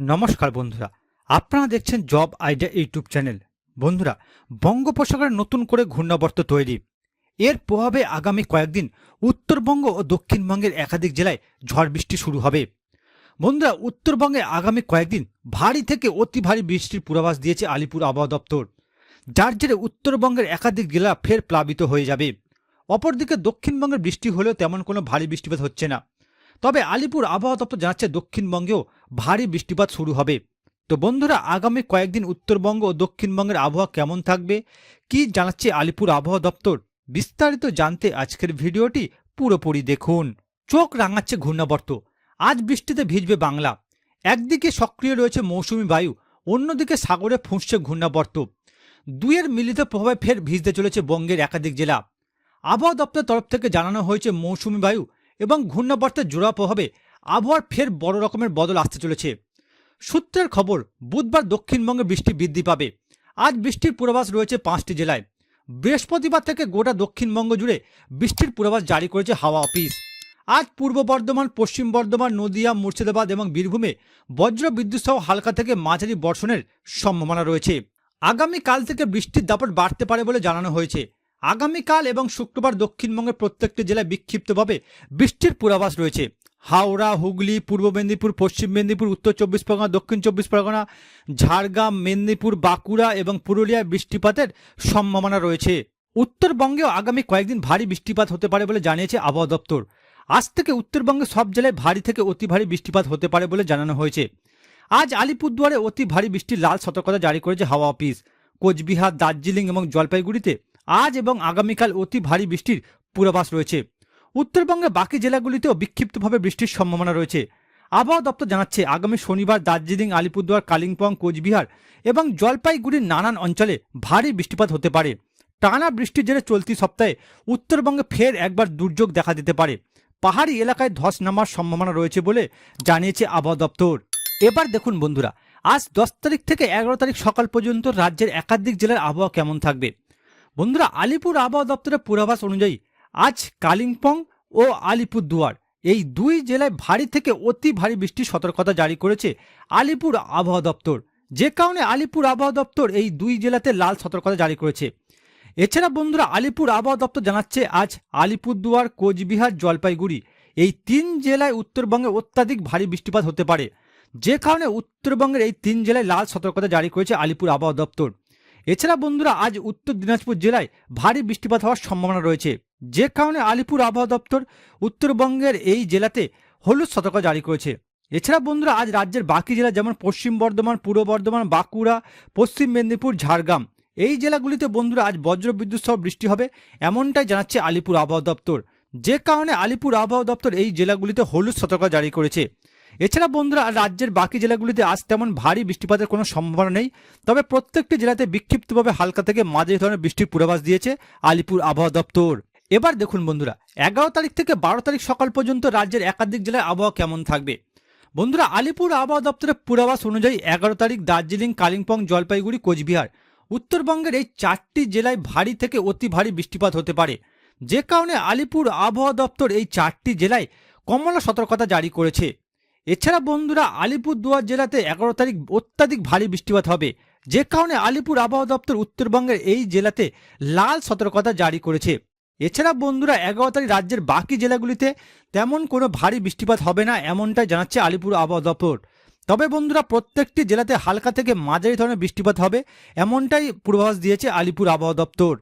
নমস্কার বন্ধুরা। আপনারা দেখছেন জব আইডিয়া ইউটিউব চ্যানেল। বন্ধুরা, বঙ্গোপসাগরে নতুন করে ঘূর্ণাবর্ত তৈরি। এর প্রভাবে আগামী কয়েকদিন উত্তরবঙ্গ ও দক্ষিণবঙ্গের একাধিক জেলায় ঝড় বৃষ্টি শুরু হবে। বন্ধুরা, উত্তরবঙ্গে আগামী কয়েকদিন ভারী থেকে অতি ভারী বৃষ্টির পূর্বাভাস দিয়েছে আলিপুর আবহাওয়া দপ্তর। যার জেরে উত্তরবঙ্গের একাধিক জেলা ফের প্লাবিত হয়ে যাবে। অপরদিকে দক্ষিণবঙ্গের বৃষ্টি হলেও তেমন কোনো ভারী বৃষ্টিপাত হচ্ছে না। তবে আলিপুর আবহাওয়া দপ্তর জানাচ্ছে দক্ষিণবঙ্গেও ভারী বৃষ্টিপাত শুরু হবে। তো বন্ধুরা, আগামী কয়েকদিন উত্তরবঙ্গ ও দক্ষিণবঙ্গের আবহাওয়া কেমন থাকবে, কি জানাচ্ছে আলিপুর আবহাওয়া দপ্তর? বিস্তারিত জানতে আজকের ভিডিওটি পুরোপুরি দেখুন। চোখ রাঙাচ্ছে ঘূর্ণাবর্ত। আজ বৃষ্টিতে ভিজবে বাংলা। একদিকে সক্রিয় রয়েছে মৌসুমি বায়ু, অন্যদিকে সাগরে ফুঁসছে ঘূর্ণাবর্ত। দুয়ের মিলিত প্রভাবে ফের ভিজতে চলেছে বঙ্গের একাধিক জেলা। আবহাওয়া দপ্তরের তরফ থেকে জানানো হয়েছে মৌসুমি বায়ু এবং ঘূর্ণাবর্তের জোড়া প্রভাবে আবহাওয়ার ফের বড় রকমের বদল আসতে চলেছে। সূত্রের খবর, বুধবার দক্ষিণবঙ্গে বৃষ্টি বৃদ্ধি পাবে। আজ বৃষ্টির পূর্বাভাস রয়েছে পাঁচটি জেলায়। বৃহস্পতিবার থেকে গোটা দক্ষিণবঙ্গ জুড়ে বৃষ্টির পূর্বাভাস জারি করেছে হাওয়া অফিস। আজ পূর্ব বর্ধমান, পশ্চিম বর্ধমান, নদিয়া, মুর্শিদাবাদ এবং বীরভূমে বজ্র বিদ্যুৎ সহ হালকা থেকে মাঝারি বর্ষণের সম্ভাবনা রয়েছে। আগামীকাল থেকে বৃষ্টির দাপট বাড়তে পারে বলে জানানো হয়েছে। আগামীকাল এবং শুক্রবার দক্ষিণবঙ্গের প্রত্যেকটি জেলায় বিক্ষিপ্তভাবে বৃষ্টির পূর্বাভাস রয়েছে। হাওড়া, হুগলি, পূর্ব মেদিনীপুর, পশ্চিম মেদিনীপুর, উত্তর চব্বিশ পরগনা, দক্ষিণ চব্বিশ পরগনা, ঝাড়গ্রাম, মেদিনীপুর, বাঁকুড়া এবং পুরুলিয়ায় বৃষ্টিপাতের সম্ভাবনা রয়েছে। উত্তরবঙ্গেও আগামী কয়েকদিন ভারী বৃষ্টিপাত হতে পারে বলে জানিয়েছে আবহাওয়া দপ্তর। আজ থেকে উত্তরবঙ্গে সব জেলায় ভারী থেকে অতি ভারী বৃষ্টিপাত হতে পারে বলে জানানো হয়েছে। আজ আলিপুরদুয়ারে অতি ভারী বৃষ্টির লাল সতর্কতা জারি করেছে হাওয়া অফিস। কোচবিহার, দার্জিলিং এবং জলপাইগুড়িতে আজ এবং আগামীকাল অতি ভারী বৃষ্টির পূর্বাভাস রয়েছে। উত্তরবঙ্গের বাকি জেলাগুলিতেও বিক্ষিপ্তভাবে বৃষ্টির সম্ভাবনা রয়েছে। আবহাওয়া দপ্তর জানাচ্ছে, আগামী শনিবার দার্জিলিং, আলিপুরদুয়ার, কালিম্পং, কোচবিহার এবং জলপাইগুড়ির নানান অঞ্চলে ভারী বৃষ্টিপাত হতে পারে। টানা বৃষ্টির জেরে চলতি সপ্তাহে উত্তরবঙ্গে ফের একবার দুর্যোগ দেখা দিতে পারে। পাহাড়ি এলাকায় ধস নামার সম্ভাবনা রয়েছে বলে জানিয়েছে আবহাওয়া দপ্তর। এবার দেখুন বন্ধুরা, আজ দশ তারিখ থেকে এগারো তারিখ সকাল পর্যন্ত রাজ্যের একাধিক জেলার আবহাওয়া কেমন থাকবে? বন্ধুরা, আলিপুর আবহাওয়া দপ্তরের পূর্বাভাস অনুযায়ী আজ কালিম্পং ও আলিপুরদুয়ার, এই দুই জেলায় ভারী থেকে অতি ভারী বৃষ্টির সতর্কতা জারি করেছে আলিপুর আবহাওয়া দপ্তর। যে কারণে আলিপুর আবহাওয়া দপ্তর এই দুই জেলাতে লাল সতর্কতা জারি করেছে। এছাড়া বন্ধুরা, আলিপুর আবহাওয়া দপ্তর জানাচ্ছে আজ আলিপুরদুয়ার, কোচবিহার, জলপাইগুড়ি, এই তিন জেলায় উত্তরবঙ্গে অত্যাধিক ভারী বৃষ্টিপাত হতে পারে। যে কারণে উত্তরবঙ্গের এই তিন জেলায় লাল সতর্কতা জারি করেছে আলিপুর আবহাওয়া দপ্তর। এছাড়া বন্ধুরা, আজ উত্তর দিনাজপুর জেলায় ভারী বৃষ্টিপাত হওয়ার সম্ভাবনা রয়েছে। যে কারণে আলিপুর আবহাওয়া দপ্তর উত্তরবঙ্গের এই জেলাতে হলুদ সতর্কতা জারি করেছে। এছাড়া বন্ধুরা, আজ রাজ্যের বাকি জেলা যেমন পশ্চিম বর্ধমান, পূর্ব বর্ধমান, বাঁকুড়া, পশ্চিম মেদিনীপুর, ঝাড়গ্রাম, এই জেলাগুলিতে বন্ধুরা, আজ বজ্রবিদ্যুৎ সহ বৃষ্টি হবে এমনটাই জানাচ্ছে আলিপুর আবহাওয়া দপ্তর। যে কারণে আলিপুর আবহাওয়া দপ্তর এই জেলাগুলিতে হলুদ সতর্কতা জারি করেছে। এছাড়া বন্ধুরা রাজ্যের বাকি জেলাগুলিতে আজ তেমন ভারী বৃষ্টিপাতের কোনো সম্ভাবনা নেই, তবে প্রত্যেকটি জেলাতে বিক্ষিপ্তভাবে হালকা থেকে মাঝারি ধরনের বৃষ্টির পূর্বাভাস দিয়েছে আলিপুর আবহাওয়া দপ্তর। এবার দেখুন বন্ধুরা, এগারো তারিখ থেকে বারো তারিখ সকাল পর্যন্ত রাজ্যের একাধিক জেলায় আবহাওয়া কেমন থাকবে? বন্ধুরা, আলিপুর আবহাওয়া দপ্তরের পূর্বাভাস অনুযায়ী এগারো তারিখ দার্জিলিং, কালিম্পং, জলপাইগুড়ি, কোচবিহার। উত্তরবঙ্গের এই চারটি জেলায় ভারী থেকে অতি ভারী বৃষ্টিপাত হতে পারে। যে কারণে আলিপুর আবহাওয়া দপ্তর এই চারটি জেলায় কমলা সতর্কতা জারি করেছে। এছাড়া বন্ধুরা আলিপুরদুয়ার জেলাতে এগারো তারিখ অত্যাধিক ভারী বৃষ্টিপাত হবে। যে কারণে আলিপুর আবহাওয়া দপ্তর উত্তরবঙ্গের এই জেলাতে লাল সতর্কতা জারি করেছে। এছাড়া বন্ধুরা এগারো তারিখ রাজ্যের বাকি জেলাগুলিতে তেমন কোনো ভারী বৃষ্টিপাত হবে না, এমনটাই জানাচ্ছে আলিপুর আবহাওয়া দপ্তর। তবে বন্ধুরা প্রত্যেকটি জেলাতে হালকা থেকে মাঝারি ধরনের বৃষ্টিপাত হবে, এমনটাই পূর্বাভাস দিয়েছে আলিপুর আবহাওয়া দপ্তর।